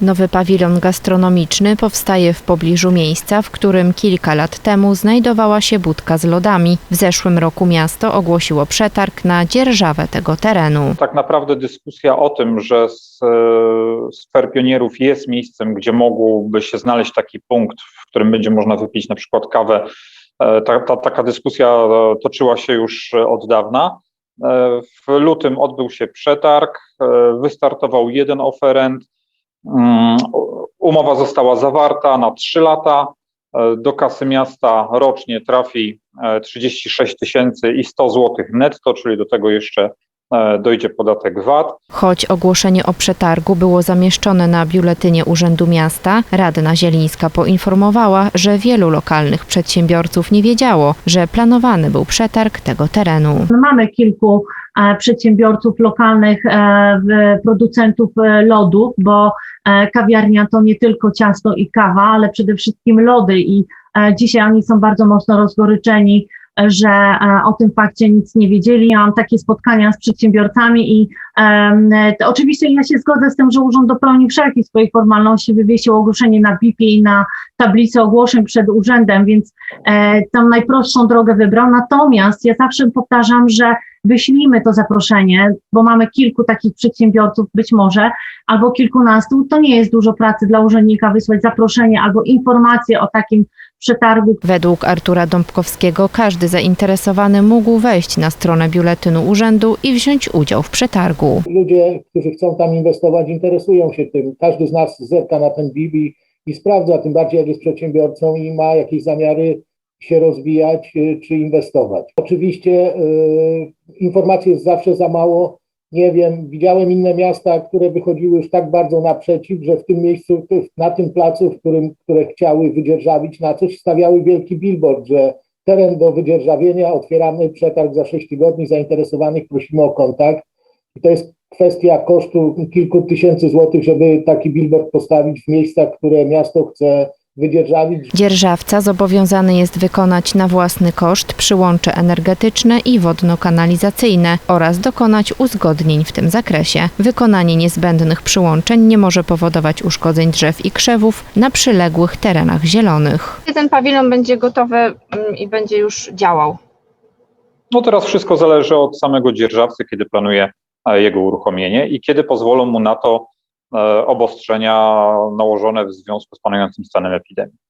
Nowy pawilon gastronomiczny powstaje w pobliżu miejsca, w którym kilka lat temu znajdowała się budka z lodami. W zeszłym roku miasto ogłosiło przetarg na dzierżawę tego terenu. Tak naprawdę dyskusja o tym, że e, Sfer Pionierów jest miejscem, gdzie mógłby się znaleźć taki punkt, w którym będzie można wypić na przykład kawę, e, ta, ta, taka dyskusja e, toczyła się już od dawna. W lutym odbył się przetarg, wystartował jeden oferent. Mm, Umowa została zawarta na 3 lata. E, Do kasy miasta rocznie trafi e, 36 tysięcy i 100 złotych netto, czyli do tego jeszcze e, dojdzie podatek VAT. Choć ogłoszenie o przetargu było zamieszczone na biuletynie Urzędu Miasta, Radna Zielińska poinformowała, że wielu lokalnych przedsiębiorców nie wiedziało, że planowany był przetarg tego terenu. Mamy kilku e, przedsiębiorców lokalnych, e, producentów e, lodów, bo e, kawiarnia to nie tylko ciasto i kawa, ale przede wszystkim lody i e, dzisiaj oni są bardzo mocno rozgoryczeni, e, że e, o tym fakcie nic nie wiedzieli. Ja mam takie spotkania z przedsiębiorcami i em, to oczywiście ja się zgodzę z tym, że urząd dopełni wszelkich swoich formalności, wywiesił ogłoszenie na BIP-ie i na tablicy ogłoszeń przed urzędem, więc e, tą najprostszą drogę wybrał. Natomiast ja zawsze powtarzam, że wyślijmy to zaproszenie, bo mamy kilku takich przedsiębiorców być może, albo kilkunastu, to nie jest dużo pracy dla urzędnika wysłać zaproszenie albo informację o takim przetargu, Według Artura Dąbkowskiego każdy zainteresowany mógł wejść na stronę biuletynu urzędu i wziąć udział w przetargu. ludzie, którzy chcą tam inwestować, interesują się tym. Każdy z nas zerka na ten BIB i, i sprawdza, tym bardziej jak jest przedsiębiorcą i ma jakieś zamiary się rozwijać y, czy inwestować. Oczywiście y, informacji jest zawsze za mało. Nie wiem, widziałem inne miasta, które wychodziły już tak bardzo naprzeciw, że w tym miejscu, na tym placu, w którym, które chciały wydzierżawić na coś, stawiały wielki billboard, że teren do wydzierżawienia, otwieramy przetarg za 6 tygodni, zainteresowanych prosimy o kontakt. I to jest kwestia kosztu kilku tysięcy złotych, żeby taki billboard postawić w miejscach, które miasto chce wydzierżawić. Dzierżawca zobowiązany jest wykonać na własny koszt przyłącze energetyczne i wodno-kanalizacyjne oraz dokonać uzgodnień w tym zakresie. Wykonanie niezbędnych przyłączeń nie może powodować uszkodzeń drzew i krzewów na przyległych terenach zielonych. Kiedy ten pawilon będzie gotowy mm, i będzie już działał? No teraz wszystko zależy od samego dzierżawcy, kiedy planuje e, jego uruchomienie i kiedy pozwolą mu na to obostrzenia nałożone w związku z panującym stanem epidemii.